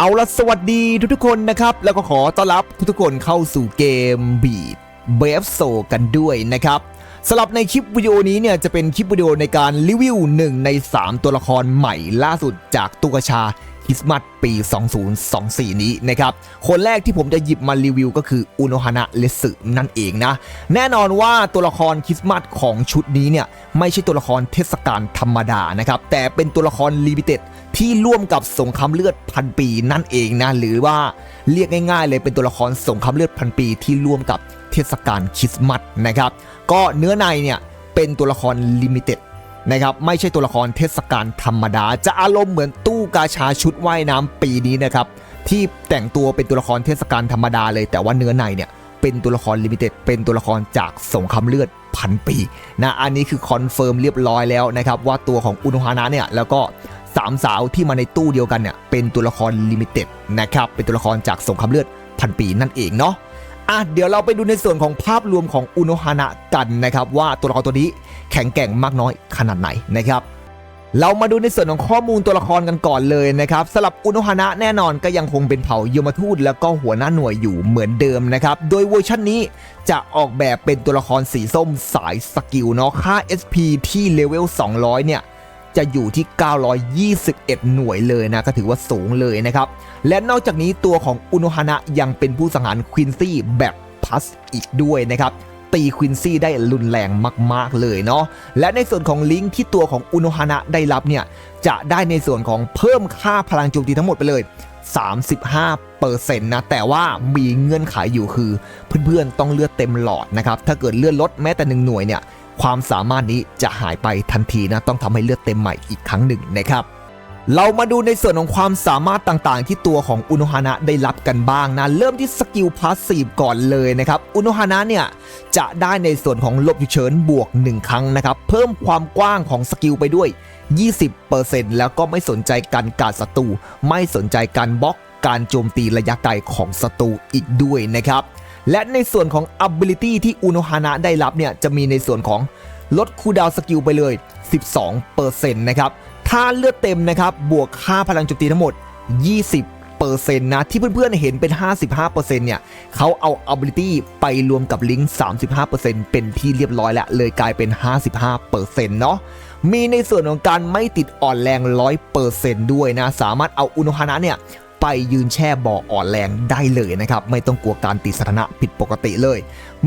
เอาละสวัสดีทุกๆคนนะครับ แล้วก็ขอต้อนรับทุกๆคนเข้าสู่เกมบีดเบฟโซกันด้วยนะครับสำหรับในคลิปวิดีโอนี้เนี่ยจะเป็นคลิปวิดีโอในการรีวิว1ใน 3 ตัวละครใหม่ล่าสุดจากตุกชา คริสต์มาสปี 2024 นี้นะครับ คนแรกที่ผมจะหยิบมารีวิวก็คืออุโนฮานะเลสึนั่นเองนะ แน่นอนว่าตัวละครคริสต์มาสของชุดนี้เนี่ย ไม่ใช่ตัวละครเทศกาลธรรมดานะครับ แต่เป็นตัวละครลิมิเต็ดที่ร่วมกับสงครามเลือดพันปีนั่นเองนะ หรือว่าเรียกง่าย ๆ เลยเป็นตัวละครสงครามเลือดพันปีที่ร่วมกับเทศกาลคริสต์มาสนะครับ ก็เนื้อในเนี่ยเป็นตัวละครลิมิเต็ดนะครับไม่ใช่ตัวละครเทศกาลธรรมดา จะอารมณ์เหมือนตู้ กาชาชุดว่ายน้ำปีนี้นะครับที่แต่งตัวเป็นตัวละครเทศกาลธรรมดาเลยแต่ว่าเนื้อในเนี่ยเป็นตัวละครลิมิเต็ดเป็นตัวละครจากสงครามเลือดพันปีนะอันนี้คือคอนเฟิร์มเรียบร้อยแล้วนะครับว่าตัวของอุนุฮานะเนี่ยแล้วก็สามสาวที่มาในตู้เดียวกันเนี่ยเป็นตัวละครลิมิเต็ดนะครับเป็นตัวละครจากสงครามเลือดพันปีนั่นเองเนาะอะเดี๋ยวเราไปดูในส่วนของภาพรวมของอุโนฮานะกันนะครับว่าตัวละครตัวนี้แข็งแกร่งมากน้อยขนาดไหนนะครับ เรามาดูในส่วนของข้อมูลตัวละครกันก่อนเลยนะครับสำหรับอุโนฮานะแน่นอนก็ยังคงเป็นเผ่ายมทูตแล้วก็หัวหน้าหน่วยอยู่เหมือนเดิมนะครับ โดยเวอร์ชันนี้จะออกแบบเป็นตัวละครสีส้มสายสกิลเนาะค่า SP ที่เลเวล 200 เนี่ย จะอยู่ที่ 921 หน่วยเลยนะ ก็ถือว่าสูงเลยนะครับ และนอกจากนี้ตัวของอุโนฮานะยังเป็นผู้สังหารควินซี่แบบพัสอีกด้วยนะครับ ตีควินซี่ได้รุนแรงมาก ๆ เลยเนาะและในส่วนของลิงก์ที่ตัวของอุโนฮานะได้รับเนี่ยจะได้ในส่วนของเพิ่มค่าพลังโจมตีทั้งหมดไปเลย 35%นะแต่ว่ามีเงื่อนไขอยู่คือ เพื่อนๆต้องเลือดเต็มหลอดนะครับถ้าเกิดเลือดลดแม้แต่หนึ่งหน่วยเนี่ยความสามารถนี้จะหายไปทันทีนะต้องทำให้เลือดเต็มใหม่อีกครั้งหนึ่งนะครับ เรามาดูในส่วนของความสามารถต่างๆ ที่ตัวของอุโนฮานะได้รับกันบ้างนะ เริ่มที่สกิลพาสซีฟก่อนเลยนะครับอุโนฮานะเนี่ยจะได้ในส่วนของลบฉุกเฉินบวก 1 ครั้งนะครับ เพิ่มความกว้างของสกิลไปด้วย 20%แล้วก็ไม่สนใจการการศัตรูไม่สนใจการบล็อกการโจมตีระยะไกลของศัตรูอีกด้วยนะครับ และในส่วนของ ability ที่อุโนฮานะได้รับเนี่ยจะมีในส่วนของลดคูดาวสกิลไปเลย 12%นะครับ ถ้าเลือดเต็มนะครับ บวกค่าพลังโจมตีทั้งหมด 20%นะ ที่เพื่อนๆเห็นเป็น 55%เนี่ยเขาเอา ability ไปรวมกับลิงก์35%เป็นที่เรียบร้อยแล้ว เลยกลายเป็น 55%เนาะมีในส่วนของการไม่ติดอ่อนแรง100%ด้วยนะ สามารถเอาอุณหานะเนี่ยไปยืนแช่บ่ออ่อนแรงได้เลยนะครับ ไม่ต้องกลัวการติดสถานะผิดปกติเลย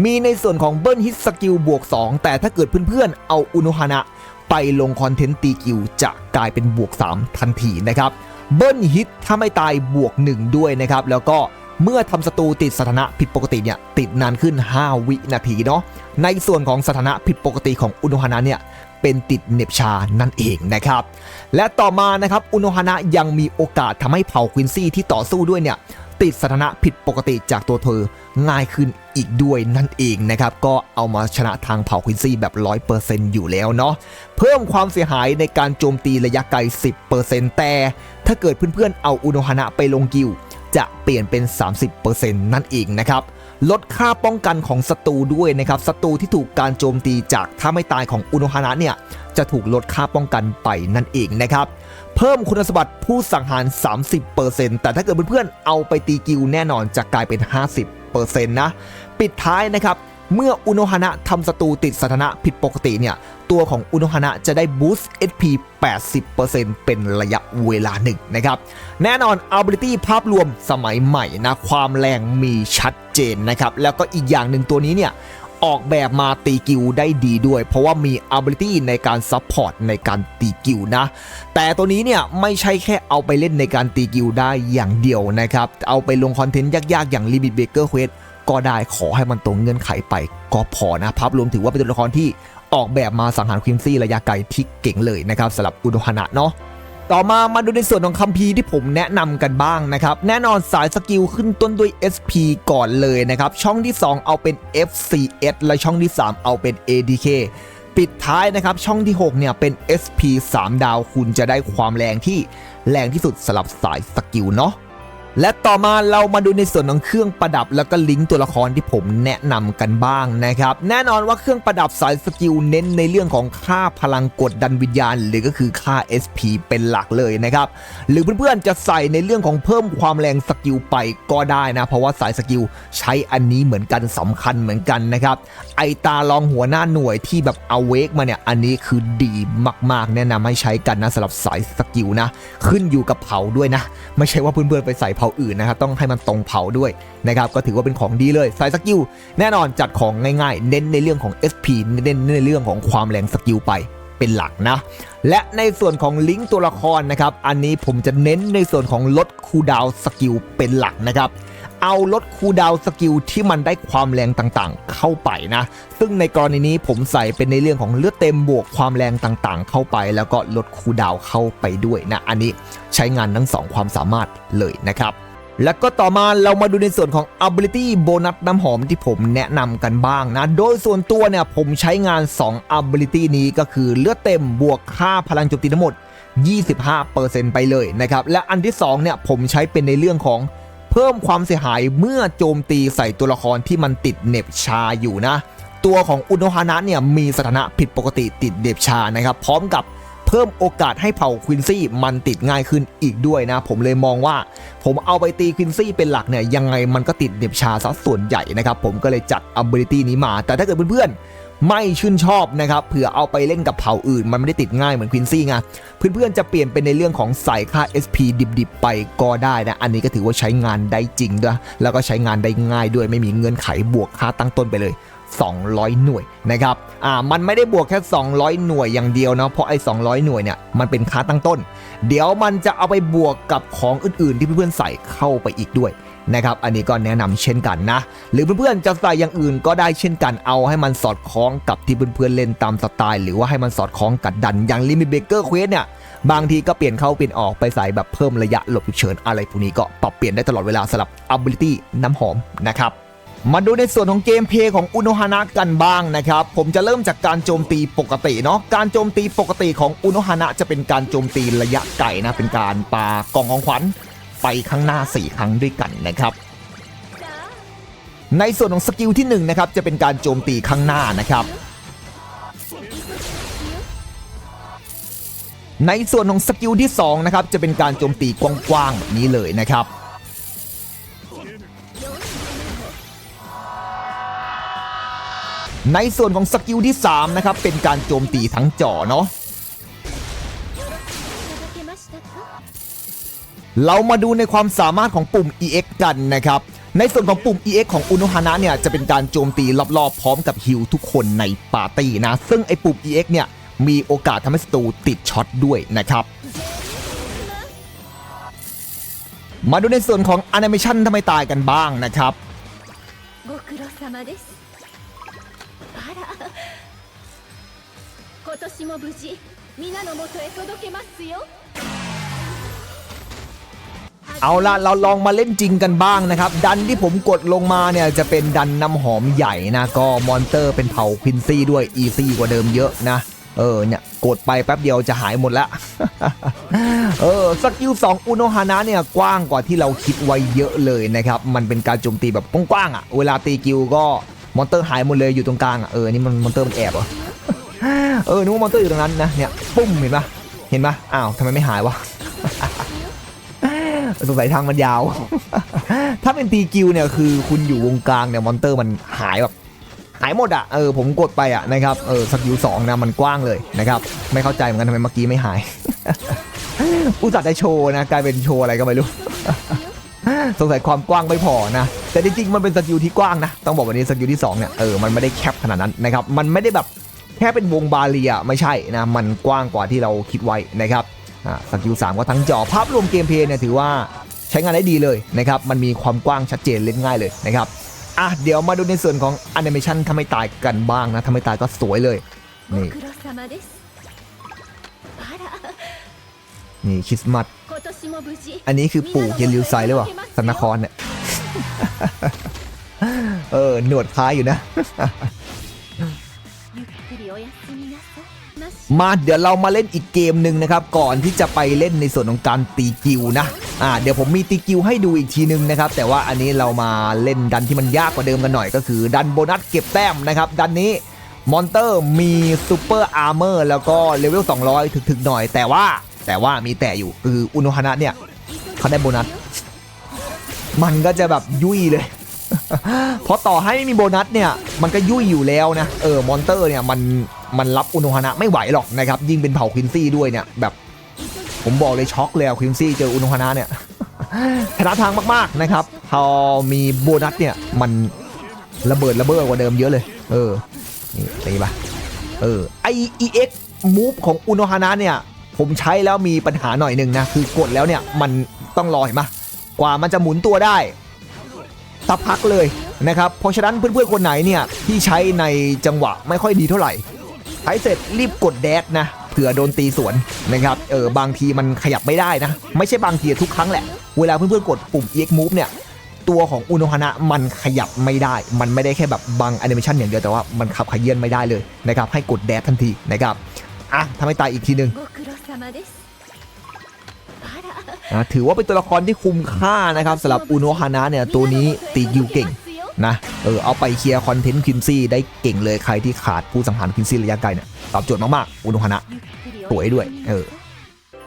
มีในส่วนของเบิ้ลฮิตสกิลบวก 2 แต่ถ้าเกิดเพื่อนๆ เอาอุณหานะ ไปลงคอนเทนต์ตีกิวจะกลายเป็นบวก 3 ทันทีนะครับเบิ้ลฮิตถ้าไม่ตายบวก 1 ด้วยนะครับ แล้วก็เมื่อทำศัตรูติดสถานะผิดปกติเนี่ยติดนานขึ้น 5 วินาทีเนาะในส่วนของสถานะผิดปกติของอุณหานะเนี่ยเป็นติดเหน็บชานั่นเองนะครับ และต่อมานะครับอุณหานะยังมีโอกาสทำให้เผ่าควินซี่ที่ต่อสู้ด้วยเนี่ย ติดสถานะผิดปกติจากตัวเธอง่ายขึ้นอีกด้วยนั่นเองนะครับ ก็เอามาชนะทางเผ่าควินซี่แบบ 100%อยู่แล้วเนาะเพิ่มความเสียหายในการโจมตีระยะไกล 10%แต่ ถ้าเกิดเพื่อนๆเอาอุณหานะไปลงกิลด์จะเปลี่ยนเป็น 30%นั่นเองนะครับลดค่าป้องกันของศัตรูด้วยนะครับศัตรูที่ถูกการโจมตีจากถ้าไม่ตายของอุณหานะเนี่ยจะถูกลดค่าป้องกันไปนั่นเองนะครับ เพิ่มคุณสมบัติผู้สังหาร 30%แต่ถ้าเกิดเพื่อนๆเอาไปตีกิลแน่นอนจะกลายเป็น 50%นะ ปิดท้ายนะครับ เมื่ออุโนฮานะทำศัตรูติดสถานะผิดปกติเนี่ย ตัวของอุโนฮานะจะได้บูสต์ HP 80%เป็นระยะเวลาหนึ่งนะครับ แน่นอน ability ภาพรวมสมัยใหม่นะ ความแรงมีชัดเจนนะครับ แล้วก็อีกอย่างหนึ่งตัวนี้เนี่ย ออกแบบมาตีกิลได้ดีด้วย เพราะว่ามี ability ในการซัพพอร์ตในการตีกิลนะ แต่ตัวนี้เนี่ยไม่ใช่แค่เอาไปเล่นในการตีกิลได้อย่างเดียวนะครับ เอาไปลงคอนเทนต์ยากๆ อย่าง Limit Breaker Quest ก็ได้ขอให้มันตรงเงื่อนไขไปก็พอนะภาพรวมถือว่าเป็นตัวละครที่ออกแบบมาสังหารควินซี่ระยะไกลที่เก่งเลยนะครับสำหรับอุดหนะเนาะ ต่อมามาดูในส่วนของคัมภีร์ที่ผมแนะนำกันบ้างนะครับ แน่นอนสายสกิลขึ้นต้นด้วย SP ก่อนเลยนะครับ ช่องที่ 2 เอาเป็น FCS และช่องที่ 3 เอาเป็น ADK ปิดท้ายนะครับ ช่องที่ 6 เนี่ยเป็น SP 3 ดาวคุณจะได้ความแรงที่แรงที่สุดสำหรับสายสกิลเนาะ และต่อมาเรามาดูในส่วนของเครื่องประดับแล้วก็ลิงก์ตัวละครที่ผมแนะนำกันบ้างนะครับ แน่นอนว่าเครื่องประดับสายสกิลเน้นในเรื่องของค่าพลังกดดันวิญญาณ หรือก็คือค่า SP เป็นหลักเลยนะครับ หรือเพื่อนๆจะใส่ในเรื่องของเพิ่มความแรงสกิลไปก็ได้นะ เพราะว่าสายสกิลใช้อันนี้เหมือนกันสำคัญเหมือนกันนะครับ ไอตาลองหัวหน้าหน่วยที่แบบเอาเวกมาเนี่ยอันนี้คือดีมากๆ แนะนำให้ใช้กันนะสำหรับสายสกิลนะ ขึ้นอยู่กับเผาด้วยนะ ไม่ใช่ว่าเพื่อนๆไปใส่เผาอื่นนะครับต้องให้มันตรงเผาด้วยนะครับก็ถือว่าเป็นของดีเลยสายสกิลแน่นอนจัดของง่ายๆ เน้นในเรื่องของ SP เน้นในเรื่องของความแรงสกิลไปเป็นหลักนะ และในส่วนของลิงก์ตัวละครนะครับ อันนี้ผมจะเน้นในส่วนของลดคูดาวสกิลเป็นหลักนะครับ เอาลดคูดาวสกิลที่มันได้ความแรงต่างๆ เข้าไปนะ ซึ่งในกรณีนี้ผมใส่เป็นในเรื่องของเลือดเต็มบวกความแรงต่างๆ เข้าไป แล้วก็ลดคูดาวเข้าไปด้วยนะ อันนี้ใช้งานทั้งสองความสามารถเลยนะครับแล้วก็ต่อมาเรามาดูในส่วนของ ability โบนัสน้ำหอมที่ผมแนะนำกันบ้างนะ โดยส่วนตัวเนี่ยผมใช้งาน 2 ability นี้ก็คือเลือดเต็มบวกค่าพลังโจมตีทั้งหมด 25%ไปเลยนะครับ และอันที่ 2 เนี่ยผมใช้เป็นในเรื่องของ เพิ่มความเสียหายเมื่อโจมตีใส่ตัวละครที่มันติดเหน็บชาอยู่นะ ตัวของอุโนฮานะเนี่ยมีสถานะผิดปกติติดเหน็บชานะครับ พร้อมกับเพิ่มโอกาสให้เผ่าควินซี่มันติดง่ายขึ้นอีกด้วยนะ ผมเลยมองว่า ผมเอาไปตีควินซี่เป็นหลักเนี่ยยังไงมันก็ติดเหน็บชาซะส่วนใหญ่นะครับ ผมก็เลยจัด ability นี้มา แต่ถ้าเกิดเพื่อนๆ ไม่ชื่นชอบนะครับเผื่อเอาไปเล่นกับเผ่าอื่น มันไม่ได้ติดง่ายเหมือนควินซี่ไงเพื่อนๆจะเปลี่ยนเป็นในเรื่องของใส่ค่า SP ดิบๆ ไปก็ได้นะ อันนี้ก็ถือว่าใช้งานได้จริงด้วย แล้วก็ใช้งานได้ง่ายด้วยไม่มีเงื่อนไขบวกค่าตั้งต้นไปเลย200 หน่วยนะครับ อ่า มันไม่ได้บวกแค่ 200 หน่วยอย่างเดียวเนาะ เพราะไอ้ 200 หน่วยเนี่ย มันเป็นค่าตั้งต้น เดี๋ยวมันจะเอาไปบวกกับของอื่นๆ ที่เพื่อนๆใส่เข้าไปอีกด้วย นะครับ อันนี้ก็แนะนำเช่นกันนะ หรือเพื่อนๆจะใส่อย่างอื่นก็ได้เช่นกัน เอาให้มันสอดคล้องกับที่เพื่อนๆเล่นตามสไตล์ หรือว่าให้มันสอดคล้องกับดันอย่างลิมิเบเกอร์เควสเนี่ยบางทีก็เปลี่ยนเข้าเปลี่ยนออกไปใส่แบบเพิ่มระยะหลบฉุกเฉินอะไรพวกนี้ก็ปรับเปลี่ยนได้ตลอดเวลาสำหรับ ability น้ำหอมนะครับมาดูในส่วนของเกมเพลย์ของอุโนฮานะกันบ้างนะครับ ผมจะเริ่มจากการโจมตีปกติเนาะการโจมตีปกติของอุโนฮานะจะเป็นการโจมตีระยะไกลนะเป็นการปากล่องของขวัญ ไปข้างหน้า 4 ครั้งด้วยกันนะครับในส่วนของสกิลที่1นะครับจะเป็นการโจมตีข้างหน้านะครับ ในส่วนของสกิลที่2นะครับจะเป็นการโจมตีกว้างๆแบบนี้เลยนะครับ ในส่วนของสกิลที่3นะครับเป็นการโจมตีทั้งจอเนาะ เรามาดูในความสามารถของปุ่ม EX กันนะครับ ในส่วนของปุ่ม EX ของอุโนฮานะเนี่ยจะเป็นการโจมตีรอบๆพร้อมกับฮิลทุกคนในปาร์ตี้นะ ซึ่งไอ้ปุ่ม EX เนี่ยมีโอกาสทำให้ศัตรูติดช็อตด้วยนะครับ มาดูในส่วนของแอนิเมชันทำไมตายกันบ้างนะครับ ご苦労様ですあら今年も無事皆のもとへ届けますよ เอาละเราลองมาเล่นจริงกันบ้างนะครับ ดันที่ผมกดลงมาเนี่ยจะเป็นดันน้ำหอมใหญ่นะ ก็มอนเตอร์เป็นเผาควินซี่ด้วยอีซี่กว่าเดิมเยอะนะ เออเนี่ยกดไปแป๊บเดียวจะหายหมดละ เออสกิล2อุโนฮานะเนี่ยกว้างกว่าที่เราคิดไว้เยอะเลยนะครับ มันเป็นการโจมตีแบบกว้างๆอะ เวลาตีกิลก็มอนเตอร์หายหมดเลยอยู่ตรงกลางอะเออนี่มันมอนเตอร์มันแอบเหรอเออนึกว่ามอนเตอร์อยู่ตรงนั้นนะเนี่ยปุ้มเห็นปะเห็นปะอ้าวทำไมไม่หายวะ สงสัยทางมันยาว ถ้าเป็นตีกิลเนี่ยคือคุณอยู่วงกลางเนี่ยมอนเตอร์มันหายแบบหายหมดอะเออผมกดไปอะนะครับ เออสกิลสองนะมันกว้างเลยนะครับ ไม่เข้าใจเหมือนกันทำไมเมื่อกี้ไม่หาย อุตส่าห์ได้โชว์นะกลายเป็นโชว์อะไรก็ไม่รู้ สงสัยความกว้างไม่พอนะ แต่จริงๆมันเป็นสกิลที่กว้างนะ ต้องบอกวันนี้สกิลที่2เนี่ย เออมันไม่ได้แคบขนาดนั้นนะครับ มันไม่ได้แบบแค่เป็นวงบาเรียไม่ใช่นะ มันกว้างกว่าที่เราคิดไว้นะครับ สกิลสามก็ทั้งจอภาพรวมเกมเพลย์เนี่ยถือว่าใช้งานได้ดีเลยนะครับ มันมีความกว้างชัดเจนเล่นง่ายเลยนะครับ อะเดี๋ยวมาดูในส่วนของแอนิเมชันทำให้ตายกันบ้างนะทำให้ตายก็สวยเลย นี่ นี่คริสต์มาสอันนี้คือปู่เยลิวไซหรือเปล่าสันนครเนี่ย เออ หนวดคล้ายอยู่นะ มาเดี๋ยวเรามาเล่นอีกเกมหนึ่งนะครับ ก่อนที่จะไปเล่นในส่วนของการตีกิวนะอ่าเดี๋ยวผมมีตีกิวให้ดูอีกทีนึงนะครับ แต่ว่าอันนี้เรามาเล่นดันที่มันยากกว่าเดิมกันหน่อยก็คือ ดันโบนัสเก็บแต้มนะครับ ดันนี้มอนเตอร์มีซูเปอร์อาร์เมอร์แล้วก็เลเวล 200 ถึกๆหน่อย แต่ว่าแต่ว่ามีแต่อยู่คืออุโนฮานะเนี่ยเขาได้โบนัส มันก็จะแบบยุ่ยเลย เพราะต่อให้ไม่มีโบนัสเนี่ย มันก็ยุ่ยอยู่แล้วนะ เออ มอนเตอร์เนี่ยมัน มันรับอุณหนะไม่ไหวหรอกนะครับ ยิ่งเป็นเผ่าควินซี่ด้วยเนี่ยแบบ ผมบอกเลยช็อกเลยอะควินซี่เจออุณหนะเนี่ยชนะทางมากๆนะครับ พอมีโบนัสเนี่ยมันระเบิดระเบ้อกว่าเดิมเยอะเลย เออ นี่ตีปะเออไอ EX move ของอุณหนะเนี่ย ผมใช้แล้วมีปัญหาหน่อยหนึ่งนะ คือกดแล้วเนี่ย มันต้องรอเห็นปะกว่ามันจะหมุนตัวได้สักพักเลยนะครับ เพราะฉะนั้นเพื่อนๆคนไหนเนี่ย ที่ใช้ในจังหวะไม่ค่อยดีเท่าไหร่ ไถเสร็จรีบกดแดดนะเผื่อโดนตีสวนนะครับ เออบางทีมันขยับไม่ได้นะ ไม่ใช่บางทีทุกครั้งแหละ เวลาเพื่อนๆกดปุ่ม EX Move เนี่ย ตัวของอุโนฮานะมันขยับไม่ได้ มันไม่ได้แค่แบบบางแอนิเมชันอย่างเดียว แต่ว่ามันขับขยื่นไม่ได้เลยนะครับ ให้กดแดดทันทีนะครับ อะทำให้ตายอีกทีหนึ่งถือว่าเป็นตัวละครที่คุ้มค่านะครับสำหรับอุโนฮานะเนี่ยตัวนี้ตีกิวเก่ง นะเออเอาไปเคลียร์คอนเทนต์คินซี่ได้เก่งเลยใครที่ขาดผู้สังหารคินซี่ระยะไกลเนี่ยตอบโจทย์มากๆอุณหนะสวยด้วยเออ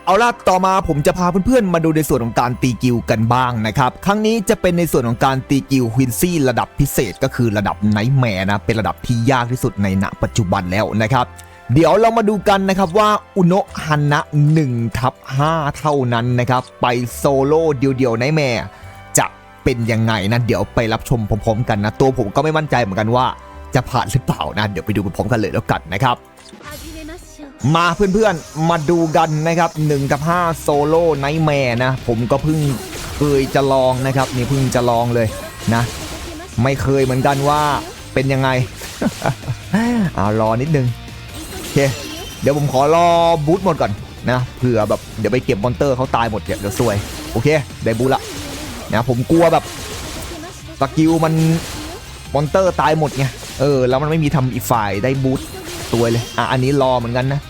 เอาล่ะต่อมาผมจะพาเพื่อนๆ มาดูในส่วนของการตีกิลกันบ้างนะครับ ครั้งนี้จะเป็นในส่วนของการตีกิลควินซี่ระดับพิเศษก็คือระดับไนท์แมร์นะ เป็นระดับที่ยากที่สุดในณปัจจุบันแล้วนะครับ เดี๋ยวเรามาดูกันนะครับว่าอุโนะฮันนะ1ทับ5เท่านั้นนะครับ ไปโซโล่เดียวๆไนท์แมร์ เป็นยังไงนะเดี๋ยวไปรับชมพร้อมๆกันนะ ตัวผมก็ไม่มั่นใจเหมือนกันว่าจะผ่านหรือเปล่านะเดี๋ยวไปดูพร้อมกันเลยแล้วกันนะครับมาเพื่อนๆ มาดูกันนะครับ1กับ5โซโล่ไนท์แมร์นะ ผมก็เพิ่งเคยจะลองนะครับ นี่เพิ่งจะลองเลยนะ ไม่เคยเหมือนกันว่าเป็นยังไงเอารอนิดนึงโอเคเดี๋ยวผมขอรอบูทหมดก่อนนะเผื่อแบบเดี๋ยวไปเก็บมอนเตอร์เขาตายหมดเดี๋ยวซวย โอเค ได้บูทละ นะผมกลัวแบบสกิลมันมอนเตอร์ตายหมดไงเออแล้วมันไม่มีทำอีกฝ่ายได้บูทตัวเลยอะอันนี้รอเหมือนกันนะ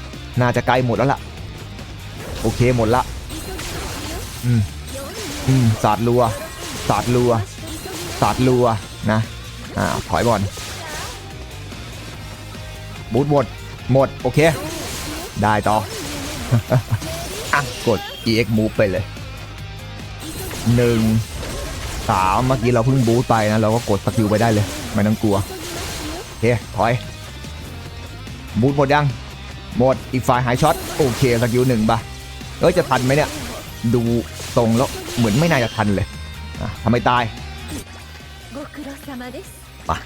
น่าจะใกล้หมดแล้วล่ะ โอเคหมดละอืมอืมสาดรัวสาดรัวสาดรัวนะอ่าถอยบอลบูทหมดหมดโอเค ได้ต่ออะกด EX move ไปเลย หนึ่งสามเมื่อกี้เราเพิ่งบูทไปนะ เราก็กดสกิลไปได้เลย ไม่ต้องกลัวโอเคถอย บูทหมดยัง หมดอีกฝ่ายหายช็อต โอเคสกิลหนึ่งปะเอ้ย จะทันไหมเนี่ย ดูตรงแล้วเหมือนไม่น่าจะทันเลยทำไมตายปะ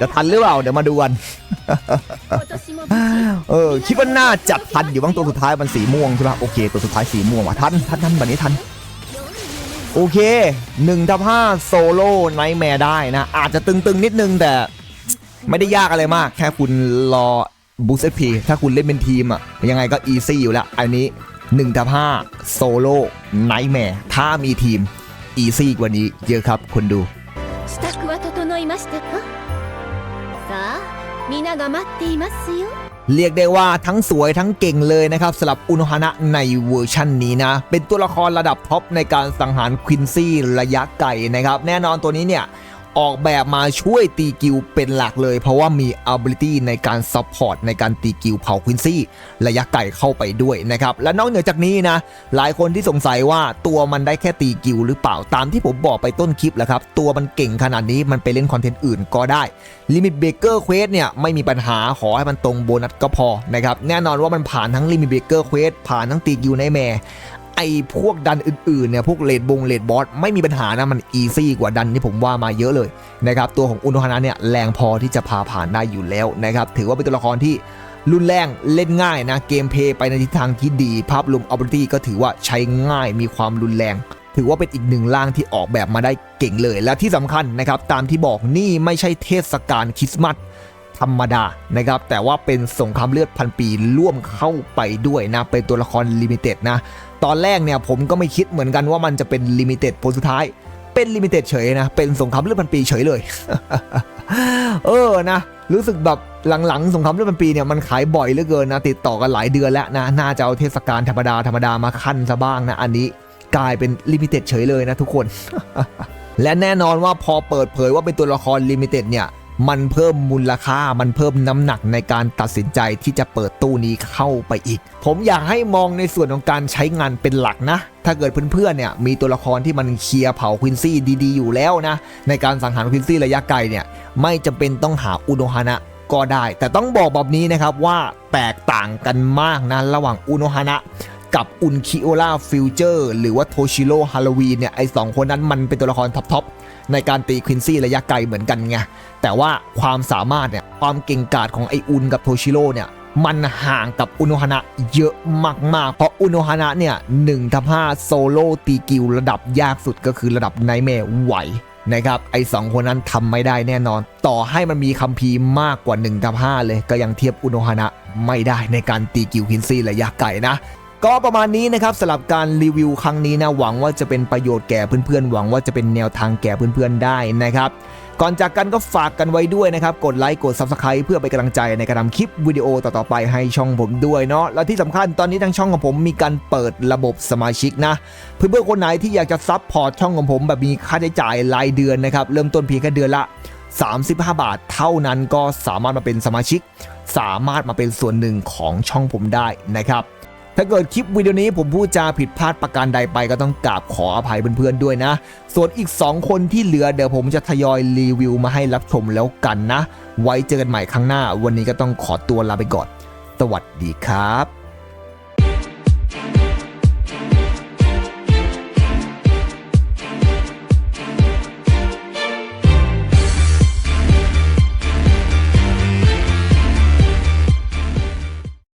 จะทันหรือเปล่า เดี๋ยวมาดูกัน เออ คิดว่าน่าจะทันอยู่บ้างตัวสุดท้ายมันสีม่วงใช่ปะโอเค ตัวสุดท้ายสีม่วงว่ะทันทันทันแบบนี้ทัน โอเค1ทับ5โซโล่ไนท์แมร์ได้นะ อาจจะตึงๆนิดนึงแต่ ไม่ได้ยากอะไรมาก แค่คุณรอบูสต์พีถ้าคุณเล่นเป็นทีมอะยังไงก็อีซี่อยู่แล้ว อันนี้1ทับ5โซโล่ไนท์แมร์ถ้ามีทีมอีซี่กว่านี้เยอะครับคุณดู 支度は整いましたかさあ皆が待っていますよ เรียกได้ว่าทั้งสวยทั้งเก่งเลยนะครับสำหรับอุโนฮานะในเวอร์ชันนี้นะ เป็นตัวละครระดับท็อปในการสังหารควินซี่ระยะไกลนะครับ แน่นอนตัวนี้เนี่ย ออกแบบมาช่วยตีกิลเป็นหลักเลย เพราะว่ามี ability ในการซัพพอร์ตในการตีกิลเผาควินซี่ระยะไกลเข้าไปด้วยนะครับ และนอกเหนือจากนี้นะ หลายคนที่สงสัยว่าตัวมันได้แค่ตีกิลหรือเปล่าตามที่ผมบอกไปต้นคลิปแหละครับ ตัวมันเก่งขนาดนี้มันไปเล่นคอนเทนต์อื่นก็ได้ลิมิตเบเกอร์เควสเนี่ยไม่มีปัญหาขอให้มันตรงโบนัสก็พอนะครับแน่นอนว่ามันผ่านทั้งลิมิตเบเกอร์เควสผ่านทั้งตีกิลในแม ไอ้พวกดันอื่นๆเนี่ยพวกเลดบงเลดบอสไม่มีปัญหานะมันอีซี่กว่าดันที่ผมว่ามาเยอะเลยนะครับตัวของอุนโฮานะเนี่ยแรงพอที่จะพาผ่านได้อยู่แล้วนะครับถือว่าเป็นตัวละครที่รุนแรงเล่นง่ายนะเกมเพย์ไปในทิศทางที่ดี ภาพรวมอัลเบอร์ตี้ก็ถือว่าใช้ง่ายมีความรุนแรง ถือว่าเป็นอีกหนึ่งร่างที่ออกแบบมาได้เก่งเลย และที่สำคัญนะครับตามที่บอกนี่ไม่ใช่เทศกาลคริสต์มาสธรรมดานะครับแต่ว่าเป็นสงครามเลือดพันปีร่วมเข้าไปด้วยนะเป็นตัวละครลิมิเต็ดนะ ตอนแรกเนี่ยผมก็ไม่คิดเหมือนกันว่ามันจะเป็นลิมิเต็ดผลสุดท้าย เป็นลิมิเต็ดเฉยนะ เป็นสงครามเลือดพันปีเฉยเลย เออนะ รู้สึกแบบหลังๆสงครามเลือดพันปีเนี่ยมันขายบ่อยเหลือเกินนะติดต่อกันหลายเดือนแล้วนะ น่าจะเอาเทศกาลธรรมดาธรรมดามาขั้นซะบ้างนะอันนี้กลายเป็นลิมิเต็ดเฉยเลยนะทุกคน และแน่นอนว่าพอเปิดเผยว่าเป็นตัวละครลิมิเต็ดเนี่ย มันเพิ่มมูลค่ามันเพิ่มน้ำหนักในการตัดสินใจที่จะเปิดตู้นี้เข้าไปอีก ผมอยากให้มองในส่วนของการใช้งานเป็นหลักนะ ถ้าเกิดเพื่อนๆเนี่ยมีตัวละครที่มันเคลียร์เผาควินซี่ดีๆอยู่แล้วนะ ในการสังหารควินซี่ระยะไกลเนี่ยไม่จำเป็นต้องหาอุโนฮานะก็ได้ แต่ต้องบอกแบบนี้นะครับว่าแตกต่างกันมากนะระหว่างอุโนฮานะ กับอุนคิโอล่าฟิวเจอร์หรือว่าโทชิโร่ฮาโลวีนเนี่ยไอสองคนนั้นมันเป็นตัวละครท็อปๆในการตีควินซี่ระยะไกลเหมือนกันไงแต่ว่าความสามารถเนี่ยความเก่งกาจของไออุนกับโทชิโร่เนี่ยมันห่างกับอุโนฮานะเยอะมากๆ เพราะอุโนฮานะเนี่ยหนึ่งทับห้าโซโล่ตีกิลระดับยากสุดก็คือระดับไนเมไหวนะครับไอสองคนนั้นทำไม่ได้แน่นอน ต่อให้มันมีคัมภีร์มากกว่า1ทับ5เลย ก็ยังเทียบอุโนฮานะไม่ได้ในการตีกิลควินซี่ระยะไกลนะ ก็ประมาณนี้นะครับสำหรับการรีวิวครั้งนี้นะหวังว่าจะเป็นประโยชน์แก่เพื่อนๆ หวังว่าจะเป็นแนวทางแก่เพื่อนๆได้นะครับ ก่อนจากกันก็ฝากกันไว้ด้วยนะครับ กดไลค์กด Subscribe เพื่อเป็นกำลังใจในการทำคลิปวิดีโอต่อๆไปให้ช่องผมด้วยเนาะและที่สำคัญตอนนี้ทางช่องของผมมีการเปิดระบบสมาชิกนะ เพื่อนๆคนไหนที่อยากจะซับพอร์ตช่องของผมแบบมีค่าใช้จ่ายรายเดือนนะครับเริ่มต้นเพียงแค่เดือนละ 35 บาท เท่านั้นก็สามารถมาเป็นสมาชิก สามารถมาเป็นส่วนหนึ่งของช่องผมได้นะครับ ถ้าเกิดคลิปวิดีโอนี้ผมพูดจาผิดพลาดประการใดไปก็ต้องกราบขออภัยเพื่อนๆด้วยนะ ส่วนอีก 2 คนที่เหลือเดี๋ยวผมจะทยอยรีวิวมาให้รับชมแล้วกันนะ ไว้เจอกันใหม่ครั้งหน้า วันนี้ก็ต้องขอตัวลาไปก่อน สวัสดีครับ